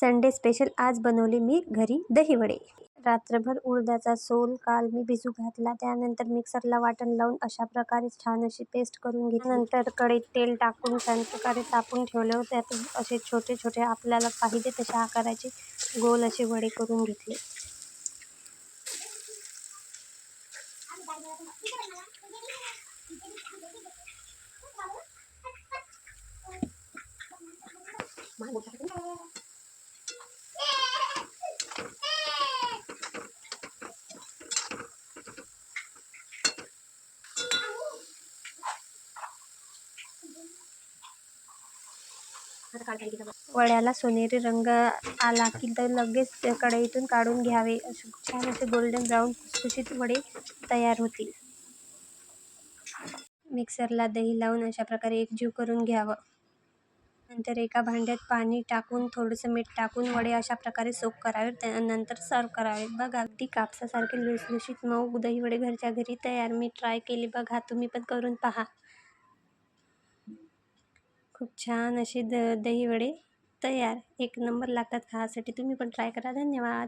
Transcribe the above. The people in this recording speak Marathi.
संडे स्पेशल आज बनवले मी घरी दहीवडे. रात्रभर उडदाचा सोल काल मी भिजू घातला त्यानंतर मिक्सरला वाटण लावून अशा प्रकारे छान अशी पेस्ट करून घेतली. नंतर कढईत तेल टाकून छान प्रकारे तापून ठेवले त्यात असे छोटे छोटे आपल्याला पाहिजे तशा आकाराचे गोल असे वडे करून घेतले. वड्याला सोनेरी रंग आला की तर लगेच कढईतून काढून घ्यावे. असे छान असे गोल्डन ब्राऊन खुसखुशीत वडे तयार होतील. मिक्सरला दही लावून अशा प्रकारे एकजीव करून घ्यावं. नंतर एका भांड्यात पाणी टाकून थोडंसं मीठ टाकून वडे अशा प्रकारे सोक करावे. त्यानंतर सर्व करावे बघा अगदी कापसासारखे लुसलुशीत मऊ दही वडे घरच्या घरी तयार. मी ट्राय केले. बघा तुम्ही पण करून पहा. खूप छान असे द दही वडे तयार. एक नंबर लागतात खायसाठी. तुम्ही पण ट्राय करा. धन्यवाद.